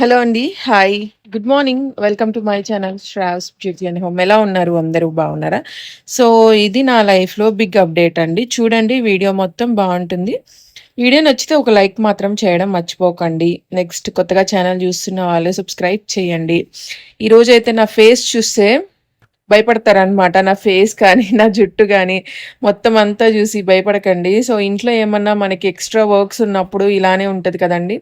Hello అండి. Hi. Good morning. Welcome to my channel Shravs beauty and home. ఎలా ఉన్నారు? అందరూ బాగున్నారా? సో, ఇది నా లైఫ్‌లో బిగ్ అప్డేట్ అండి. చూడండి వీడియో మొత్తం బాగుంటుంది వీడియో నచ్చితే ఒక లైక్ మాత్రం చేయడం మర్చిపోకండి. నెక్స్ట్ కొత్తగా ఛానల్ చూస్తున్న వాళ్ళు సబ్స్క్రైబ్ చేయండి. ఈరోజైతే నా ఫేస్ చూస్తే భయపడతారనమాట. నా ఫేస్ కానీ, నా జుట్టు కానీ మొత్తం అంతా చూసి భయపడకండి. సో, ఇంట్లో ఏమన్నా మనకి ఎక్స్‌ట్రా వర్క్స్ ఉన్నప్పుడు ఇలానే ఉంటుంది కదండి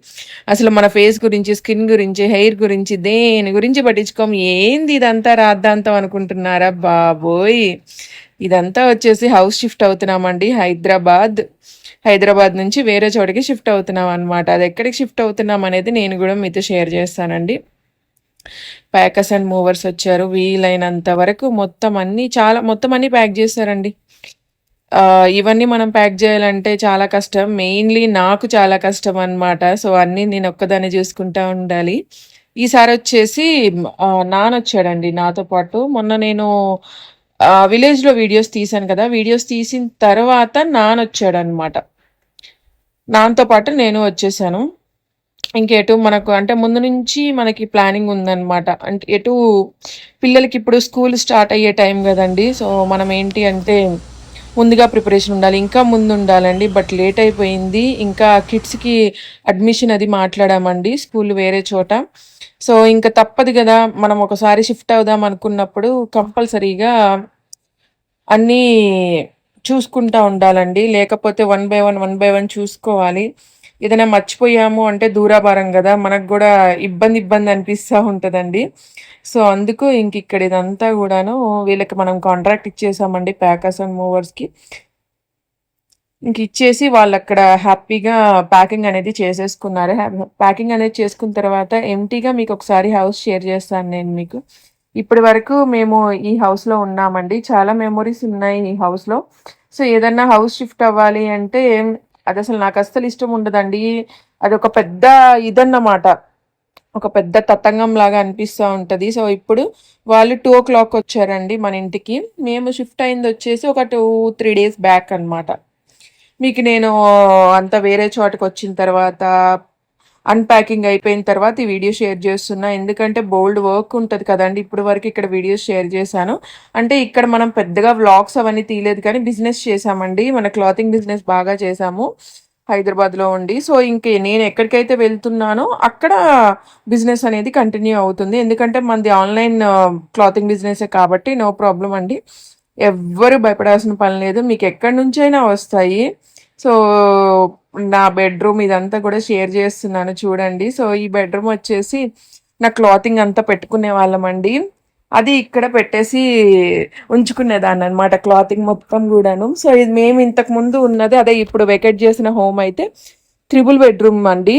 అసలు మన ఫేస్ గురించి, స్కిన్ గురించి, హెయిర్ గురించి దేని గురించి పట్టించుకోం ఏంది ఇదంతా రాద్దాంతం అనుకుంటున్నారా? బాబోయ్! ఇదంతా వచ్చేసి హౌస్ షిఫ్ట్ అవుతున్నామండి హైదరాబాద్. హైదరాబాద్ నుంచి వేరే చోటికి షిఫ్ట్ అవుతున్నాం అనమాట. అది ఎక్కడికి షిఫ్ట్ అవుతున్నాం అనేది నేను కూడా మీతో షేర్ చేస్తానండి. ప్యాకర్స్ అండ్ మూవర్స్ వచ్చారు. వీలైనంత వరకు మొత్తం అన్నీ చాలా మొత్తం అన్నీ ప్యాక్ చేశారండి. ఇవన్నీ మనం ప్యాక్ చేయాలంటే చాలా కష్టం. మెయిన్‌లీ నాకు చాలా కష్టం అనమాట. సో, అన్నీ నేను ఒక్కదాన్ని చూసుకుంటా ఉండాలి. ఈసారి వచ్చేసి నానొచ్చాడండి నాతో పాటు. మొన్న నేను విలేజ్‌లో వీడియోస్ తీశాను కదా! వీడియోస్ తీసిన తర్వాత నానొచ్చాడనమాట నాన్నతో పాటు నేను వచ్చేసాను. ఇంకెటు మనకు అంటే ముందు నుంచి మనకి ప్లానింగ్ ఉందన్నమాట అంటే ఎటు పిల్లలకి ఇప్పుడు స్కూల్ స్టార్ట్ అయ్యే టైం కదండి సో, మనం ఏంటి అంటే ముందుగా ప్రిపరేషన్ ఉండాలి. ఇంకా ముందు ఉండాలండి బట్ లేట్ అయిపోయింది. ఇంకా కిడ్స్‌కి అడ్మిషన్ అది మాట్లాడామండి. స్కూల్ వేరే చోట. సో, ఇంకా తప్పదు కదా మనం ఒకసారి షిఫ్ట్ అవుదాం అనుకున్నప్పుడు కంపల్సరీగా అన్నీ చూసుకుంటా ఉండాలండి. లేకపోతే one by one, one by one చూసుకోవాలి. ఏదైనా మర్చిపోయాము అంటే దూరాభారం కదా మనకు కూడా ఇబ్బంది, ఇబ్బంది అనిపిస్తూ ఉంటదండి. సో, అందుకు ఇంకిక్కడ ఇదంతా కూడాను వీళ్ళకి మనం కాంట్రాక్ట్ ఇచ్చేసామండి ప్యాకర్స్ అండ్ మూవర్స్‌కి. ఇంక ఇచ్చేసి వాళ్ళక్కడ హ్యాపీగా ప్యాకింగ్ అనేది చేసేసుకున్నారు. ప్యాకింగ్ అనేది చేసుకున్న తర్వాత ఎమ్టీగా మీకు ఒకసారి హౌస్ షేర్ చేస్తాను నేను మీకు. ఇప్పటి వరకు మేము ఈ హౌస్‌లో ఉన్నామండి. చాలా మెమొరీస్ ఉన్నాయి ఈ హౌస్‌లో. సో, ఏదన్నా హౌస్ షిఫ్ట్ అవ్వాలి అంటే అది అసలు నాకు అస్సలు ఇష్టం ఉండదండి. అది ఒక పెద్ద ఇదన్నమాట. ఒక పెద్ద తతంగంలాగా అనిపిస్తూ ఉంటుంది సో, ఇప్పుడు వాళ్ళు 2:00 వచ్చారండి మన ఇంటికి. మేము షిఫ్ట్ అయింది వచ్చేసి ఒక 2, 3 డేస్ బ్యాక్ అనమాట. మీకు నేను అంత వేరే చోటకొచ్చిన తర్వాత అన్‌ప్యాకింగ్ అయిపోయిన తర్వాత ఈ వీడియో షేర్ చేస్తున్నా. ఎందుకంటే బోల్డ్ వర్క్ ఉంటుంది కదండి ఇప్పటి వరకు ఇక్కడ వీడియోస్ షేర్ చేశాను. అంటే ఇక్కడ మనం పెద్దగా వ్లాగ్స్ అవన్నీ తీయలేదు కానీ బిజినెస్ చేశామండి. మన క్లాతింగ్ బిజినెస్ బాగా చేశాము. హైదరాబాద్‌లో ఉండి. సో, ఇంకే నేను ఎక్కడికైతే వెళ్తున్నానో అక్కడ బిజినెస్ అనేది కంటిన్యూ అవుతుంది. ఎందుకంటే మనది ఆన్‌లైన్ క్లాతింగ్ బిజినెసే కాబట్టి నో ప్రాబ్లం అండి. ఎవ్వరు భయపడాల్సిన పని లేదు. మీకు ఎక్కడి నుంచైనా వస్తాయి. సో, నా బెడ్‌రూమ్ ఇదంతా కూడా షేర్ చేస్తున్నాను చూడండి. సో, ఈ బెడ్‌రూమ్ వచ్చేసి నా క్లాతింగ్ అంతా పెట్టుకునే వాళ్ళమండి అది ఇక్కడ పెట్టేసి ఉంచుకునేదాన్ని అనమాట క్లాతింగ్ మొత్తం కూడాను సో, ఇది మేము ఇంతకు ముందు ఉన్నది అదే ఇప్పుడు వెకేట్ చేసిన హోమ్ అయితే త్రిబుల్ బెడ్‌రూమ్ అండి.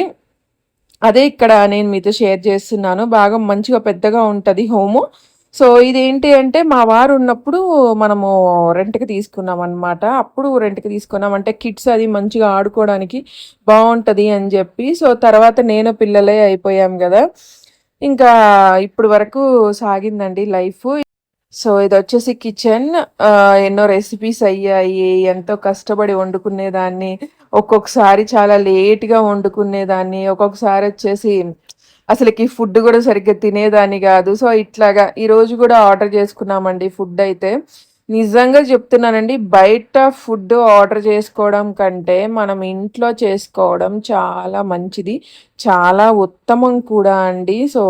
అదే ఇక్కడ నేను మీతో షేర్ చేస్తున్నాను. బాగా మంచిగా పెద్దగా ఉంటుంది హోము. సో, ఇదేంటి అంటే మా వారు ఉన్నప్పుడు మనము రెంట్‌కి తీసుకున్నాం అనమాట అప్పుడు రెంట్‌కి తీసుకున్నాం. అంటే కిడ్స్ అది మంచిగా ఆడుకోవడానికి బాగుంటుంది అని చెప్పి సో, తర్వాత నేను పిల్లలే అయిపోయాం కదా ఇంకా ఇప్పుడు వరకు సాగిందండి లైఫ్ సో, ఇది వచ్చేసి కిచెన్. ఎన్నో రెసిపీస్ అయ్యాయి. ఎంతో కష్టపడి వండుకునేదాన్ని. ఒక్కొక్కసారి చాలా లేట్‌గా వండుకునేదాన్ని. ఒక్కొక్కసారి వచ్చేసి అసలకి ఫుడ్ కూడా సరిగ్గా తినేదాన్ని కాదు సో, ఇట్లాగా ఈరోజు కూడా ఆర్డర్ చేసుకున్నామండి ఫుడ్ అయితే. నిజంగా చెప్తున్నానండి బయట ఫుడ్ ఆర్డర్ చేసుకోవడం కంటే మనం ఇంట్లో చేసుకోవడం చాలా మంచిది. చాలా ఉత్తమం కూడా అండి. సో,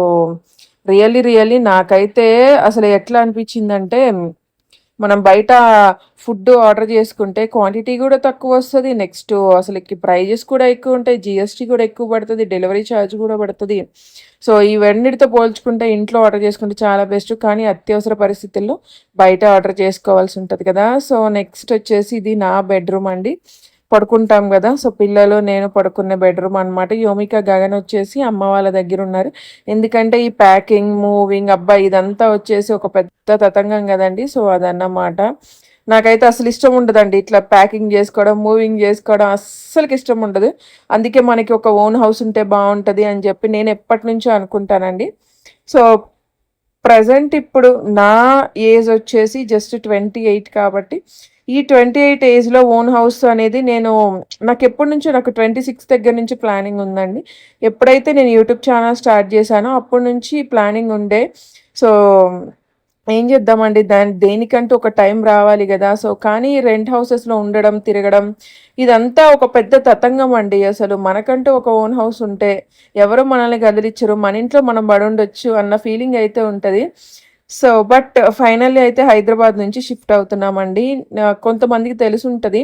రియల్లీ, రియల్లీ నాకైతే అసలు ఎట్లా అనిపించిందంటే మనం బయట ఫుడ్ ఆర్డర్ చేసుకుంటే క్వాంటిటీ కూడా తక్కువ వస్తుంది నెక్స్ట్ అసలు ప్రైజెస్ కూడా ఎక్కువ ఉంటాయి జిఎస్టీ కూడా ఎక్కువ పడుతుంది డెలివరీ ఛార్జ్ కూడా పడుతుంది సో, ఇవన్నిటితో పోల్చుకుంటే ఇంట్లో ఆర్డర్ చేసుకుంటే చాలా బెస్ట్. కానీ అత్యవసర పరిస్థితుల్లో బయట ఆర్డర్ చేసుకోవాల్సి ఉంటుంది కదా! సో, నెక్స్ట్ వచ్చేసి ఇది నా బెడ్‌రూమ్ అండి. పడుకుంటాం కదా సో, పిల్లలు, నేను పడుకునే బెడ్‌రూమ్ అనమాట. యోమిక, గగన్ వచ్చేసి అమ్మ వాళ్ళ దగ్గర ఉన్నారు ఎందుకంటే ఈ ప్యాకింగ్, మూవింగ్ అబ్బా! ఇదంతా వచ్చేసి ఒక పెద్ద తతంగం కదండి సో, అదన్నమాట. నాకైతే అసలు ఇష్టం ఉండదండి. ఇట్లా ప్యాకింగ్ చేసుకోవడం మూవింగ్ చేసుకోవడం అస్సలకి ఇష్టం ఉండదు. అందుకే మనకి ఒక ఓన్ హౌస్ ఉంటే బాగుంటుంది అని చెప్పి నేను ఎప్పటినుంచో అనుకుంటానండి. సో, ప్రజెంట్ ఇప్పుడు నా ఏజ్ వచ్చేసి జస్ట్ 28 కాబట్టి ఈ 28 ఏజ్‌లో ఓన్ హౌస్ అనేది నేను నాకు ఎప్పటి నుంచో నాకు 26 దగ్గర నుంచి ప్లానింగ్ ఉందండి. ఎప్పుడైతే నేను యూట్యూబ్ ఛానల్ స్టార్ట్ చేశానో అప్పటి నుంచి ప్లానింగ్ ఉండే. సో, ఏం చేద్దామండి దాని దేనికంటూ ఒక టైం రావాలి కదా సో, కానీ రెంట్ హౌసెస్‌లో ఉండడం, తిరగడం ఇదంతా ఒక పెద్ద తతంగం అండి అసలు. మనకంటూ ఒక ఓన్ హౌస్ ఉంటే ఎవరు మనల్ని కదిలిచ్చరు. మన ఇంట్లో మనం పడుండొచ్చు అన్న ఫీలింగ్ అయితే ఉంటుంది సో, బట్ ఫైనల్లీ అయితే హైదరాబాద్ నుంచి షిఫ్ట్ అవుతున్నామండి. కొంతమందికి తెలుసుంటుంది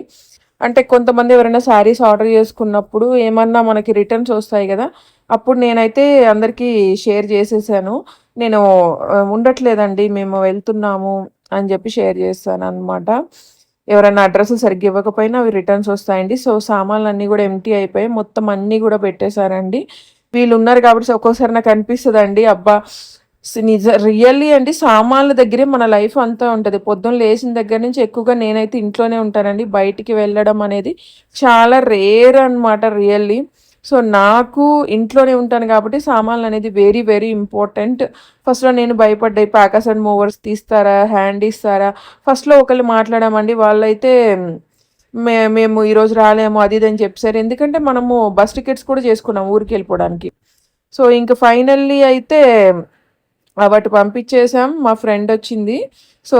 అంటే కొంతమంది ఎవరైనా శారీస్ ఆర్డర్ చేసుకున్నప్పుడు ఏమన్నా మనకి రిటర్న్స్ వస్తాయి కదా అప్పుడు నేనైతే అందరికీ షేర్ చేసేసాను. నేను ఉండట్లేదండి మేము వెళ్తున్నాము అని చెప్పి షేర్ చేశాననమాట. ఎవరైనా అడ్రస్ సరిగ్గా ఇవ్వకపోయినా అవి రిటర్న్స్ వస్తాయండి. సో, సామాన్లు అన్నీ కూడా ఎంటీ అయిపోయాయి. మొత్తం అన్నీ కూడా పెట్టేశారండి. వీళ్ళు ఉన్నారు కాబట్టి ఒక్కోసారి నాకు అనిపిస్తదండి అబ్బా! నిజ రియల్లీ అండి సామాన్ల దగ్గరే మన లైఫ్ అంతా ఉంటుంది పొద్దున్న లేచిన దగ్గర నుంచి ఎక్కువగా నేనైతే ఇంట్లోనే ఉంటానండి. బయటికి వెళ్ళడం అనేది చాలా రేర్ అనమాట రియల్లీ. సో, నాకు ఇంట్లోనే ఉంటాను కాబట్టి సామాన్లు అనేది వెరీ, వెరీ ఇంపార్టెంట్. ఫస్ట్‌లో నేను భయపడ్డా ప్యాకర్స్ అండ్ మూవర్స్ తీస్తారా? హ్యాండ్ ఇస్తారా? ఫస్ట్‌లో ఒకళ్ళు మాట్లాడామండి. వాళ్ళైతే మే మేము ఈరోజు రాలేము అది ఇది అని చెప్పారు ఎందుకంటే మనము బస్ టికెట్స్ కూడా చేసుకున్నాం ఊరికి వెళ్ళిపోవడానికి సో, ఇంక ఫైనల్లీ అయితే వాటి పంపించేసాం. మా ఫ్రెండ్ వచ్చింది సో,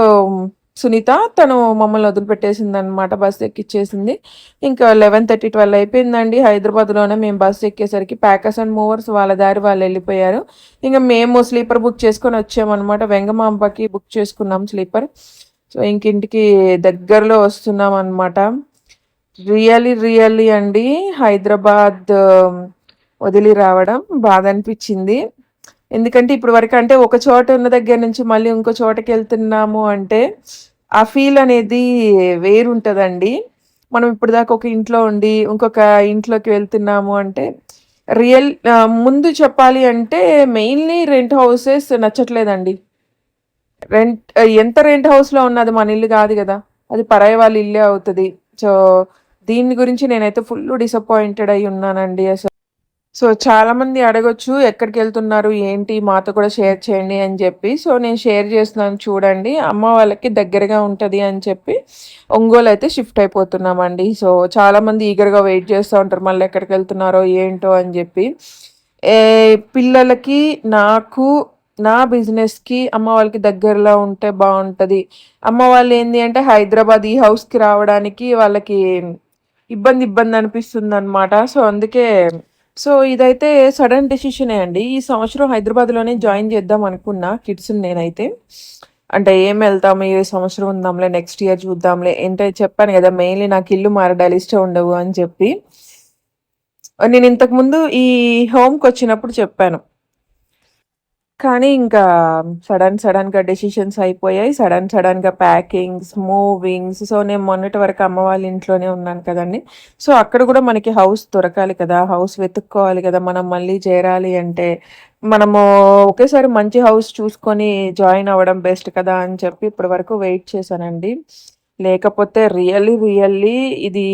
సునీత తను మమ్మల్ని వదిలిపెట్టేసింది అనమాట బస్ ఎక్కిచ్చేసింది. ఇంకా 11:30, 12 అయిపోయిందండి. హైదరాబాద్‌లోనే మేము బస్ ఎక్కేసరికి ప్యాకర్స్ అండ్ మూవర్స్ వాళ్ళ దారి వాళ్ళు వెళ్ళిపోయారు ఇంకా మేము స్లీపర్ బుక్ చేసుకొని వచ్చామనమాట. వెంగమాంబకి బుక్ చేసుకున్నాం స్లీపర్. సో, ఇంకింటికి దగ్గరలో వస్తున్నాం అనమాట రియలీ రియల్లీ అండి హైదరాబాద్ వదిలి రావడం బాధ అనిపించింది ఎందుకంటే ఇప్పుడు వరకు అంటే ఒక చోట ఉన్న దగ్గర నుంచి మళ్ళీ ఇంకో చోటకెళ్తున్నాము అంటే ఆ ఫీల్ అనేది వేరుంటుందండి మనం ఇప్పుడు దాకా ఒక ఇంట్లో ఉండి ఇంకొక ఇంట్లోకి వెళ్తున్నాము అంటే రియల్ ముందు చెప్పాలి అంటే మెయిన్‌లీ రెంట్ హౌసెస్ నచ్చట్లేదండి. రెంట్ ఎంత రెంట్ హౌస్‌లో ఉన్నది మన ఇల్లు కాదు కదా అది పరాయి వాళ్ళ ఇల్లే అవుతుంది సో, దీని గురించి నేనైతే ఫుల్ డిసప్పాయింటెడ్ అయి ఉన్నానండి అసలు. సో, చాలామంది అడగొచ్చు ఎక్కడికెళ్తున్నారు? ఏంటి? మాతో కూడా షేర్ చేయండి అని చెప్పి. సో, నేను షేర్ చేస్తున్నాను చూడండి. అమ్మ వాళ్ళకి దగ్గరగా ఉంటుంది అని చెప్పి ఒంగోలు అయితే షిఫ్ట్ అయిపోతున్నామండి. సో, చాలామంది ఈగర్‌గా వెయిట్ చేస్తూ ఉంటారు. మళ్ళీ ఎక్కడికి వెళ్తున్నారో ఏంటో అని చెప్పి. పిల్లలకి, నాకు, నా బిజినెస్‌కి అమ్మ వాళ్ళకి దగ్గరలో ఉంటే బాగుంటుంది అమ్మ వాళ్ళు ఏంటి అంటే హైదరాబాద్ ఈ హౌస్‌కి రావడానికి వాళ్ళకి ఇబ్బంది, ఇబ్బంది అనిపిస్తుంది అనమాట సో, అందుకే సో, ఇదైతే సడన్ డెసిషనే అండి. ఈ సంవత్సరం హైదరాబాద్‌లోనే జాయిన్ చేద్దాం అనుకున్నా కిడ్స్‌ని నేనైతే. అంటే ఏం వెళ్తాం ఏ సంవత్సరం ఉందాంలే నెక్స్ట్ ఇయర్ చూద్దాంలే. ఏంటో చెప్పాను కదా మెయిన్‌లీ నాకు ఇల్లు మారడాలు ఇష్టం ఉండవు అని చెప్పి. నేను ఇంతకుముందు ఈ హోమ్కి వచ్చినప్పుడు చెప్పాను. కానీ ఇంకా సడన్ సడన్‌గా డెసిషన్స్ అయిపోయాయి. సడన్ సడన్‌గా ప్యాకింగ్స్, మూవింగ్స్. సో, నేను మొన్నటి వరకు అమ్మ వాళ్ళ ఇంట్లోనే ఉన్నాను కదండీ! సో, అక్కడ కూడా మనకి హౌస్ దొరకాలి కదా! హౌస్ వెతుక్కోవాలి కదా! మనం మళ్ళీ చేరాలి అంటే మనము ఒకేసారి మంచి హౌస్ చూసుకొని జాయిన్ అవ్వడం బెస్ట్ కదా! అని చెప్పి ఇప్పటి వరకు వెయిట్ చేశానండి. లేకపోతే రియల్లీ, రియల్లీ ఇది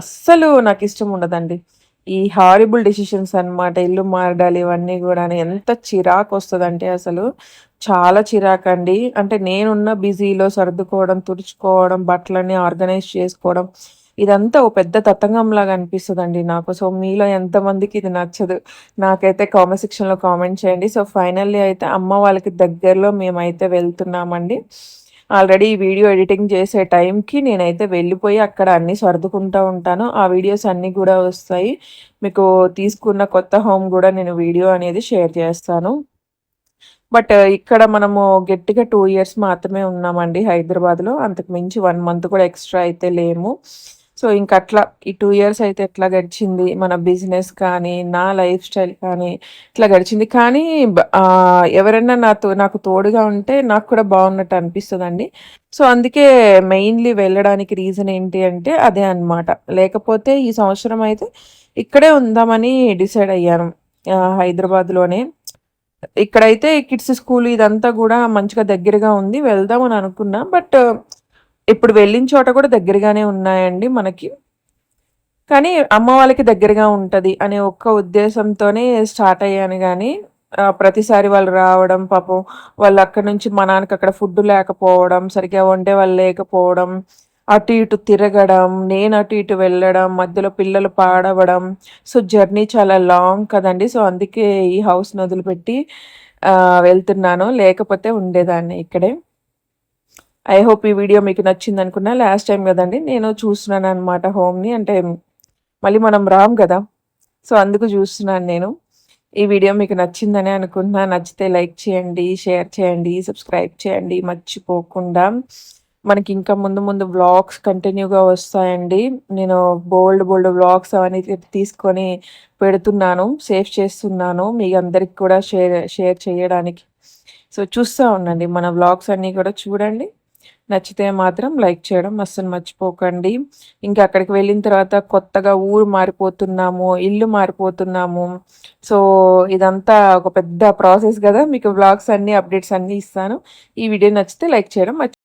అస్సలు నాకు ఇష్టం ఉండదండి. ఈ హారిబుల్ డెసిషన్స్ అనమాట. ఇల్లు మారడాలి ఇవన్నీ కూడా ఎంత చిరాకు వస్తుందంటే అసలు చాలా చిరాకండి. అంటే నేనున్న బిజీలో సర్దుకోవడం, తుడుచుకోవడం, బట్టలన్నీ ఆర్గనైజ్ చేసుకోవడం ఇదంతా ఓ పెద్ద తతంగంలాగా అనిపిస్తుందండి నాకు. సో, మీలో ఎంతమందికి ఇది నచ్చదు? నాకైతే కామెంట్ సెక్షన్‌లో కామెంట్ చేయండి. సో, ఫైనల్లీ అయితే అమ్మ వాళ్ళకి దగ్గరలో మేమైతే వెళ్తున్నామండి. ఆల్రెడీ ఈ వీడియో ఎడిటింగ్ చేసే టైంకి నేనైతే వెళ్ళిపోయి అక్కడ అన్నీ సర్దుకుంటా ఉంటాను. ఆ వీడియోస్ అన్నీ కూడా వస్తాయి. మీకు తీసుకున్న కొత్త హోమ్ కూడా నేను వీడియో అనేది షేర్ చేస్తాను. బట్ ఇక్కడ మనము గట్టిగా టూ ఇయర్స్ మాత్రమే ఉన్నామండి హైదరాబాద్‌లో. అంతకు మించి వన్ మంత్ కూడా ఎక్స్‌ట్రా అయితే లేము. సో, ఇంక అట్లా ఈ టూ ఇయర్స్ అయితే ఎట్లా గడిచింది? మన బిజినెస్ కానీ, నా లైఫ్ స్టైల్ కానీ ఇట్లా గడిచింది. కానీ ఎవరైనా నాతో నాకు తోడుగా ఉంటే నాకు కూడా బాగున్నట్టు అనిపిస్తుంది అండి సో, అందుకే మెయిన్‌లీ వెళ్ళడానికి రీజన్ ఏంటి అంటే అదే అనమాట. లేకపోతే ఈ సంవత్సరం అయితే ఇక్కడే ఉందామని డిసైడ్ అయ్యాను. హైదరాబాద్‌లోనే. ఇక్కడైతే కిడ్స్ స్కూల్ ఇదంతా కూడా మంచిగా దగ్గరగా ఉంది. వెళ్దామని అనుకున్నా. బట్ ఇప్పుడు వెళ్ళిన చోట కూడా దగ్గరగానే ఉన్నాయండి మనకి. కానీ అమ్మ వాళ్ళకి దగ్గరగా ఉంటుంది అనే ఒక్క ఉద్దేశంతోనే స్టార్ట్ అయ్యాను కానీ ప్రతిసారి వాళ్ళు రావడం పాపం వాళ్ళు అక్కడి నుంచి మా నాన్నకి అక్కడ ఫుడ్ లేకపోవడం, సరిగ్గా వండే వాళ్ళు లేకపోవడం, అటు ఇటు తిరగడం నేను అటు ఇటు వెళ్ళడం మధ్యలో పిల్లలు పాడవడం. సో జర్నీ చాలా లాంగ్ కదండి. సో అందుకే ఈ హౌస్ని వదిలిపెట్టి పెట్టి వెళ్తున్నాను. లేకపోతే ఉండేదాన్ని ఇక్కడే. ఐ హోప్ ఈ వీడియో మీకు నచ్చింది అనుకున్నా లాస్ట్ టైం కదండి నేను చూస్తున్నాను అనమాట హోమ్ని అంటే మళ్ళీ మనం రామ్ కదా. సో అందుకు చూస్తున్నాను నేను. ఈ వీడియో మీకు నచ్చిందని అనుకుంటున్నా. నచ్చితే లైక్ చేయండి షేర్ చేయండి సబ్స్క్రైబ్ చేయండి మర్చిపోకుండా. మనకి ఇంకా ముందు ముందు వ్లాగ్స్ కంటిన్యూగా వస్తాయండి. నేను బోల్డ్ బోల్డ్ వ్లాగ్స్ అవన్నీ తీసుకొని పెడుతున్నాను సేవ్ చేస్తున్నాను. మీ అందరికి కూడా షేర్ షేర్ చేయడానికి. సో చూస్తూ ఉండండి మన వ్లాగ్స్ అన్నీ కూడా చూడండి. నచ్చితే మాత్రం లైక్ చేయడం అస్సలు మర్చిపోకండి. ఇంకా అక్కడికి వెళ్ళిన తర్వాత కొత్తగా ఊరు మారిపోతున్నాము ఇల్లు మారిపోతున్నాము. సో ఇదంతా ఒక పెద్ద ప్రాసెస్ కదా. మీకు వ్లాగ్స్ అన్ని అప్డేట్స్ అన్నీ ఇస్తాను. ఈ వీడియో నచ్చితే లైక్ చేయడం మర్చి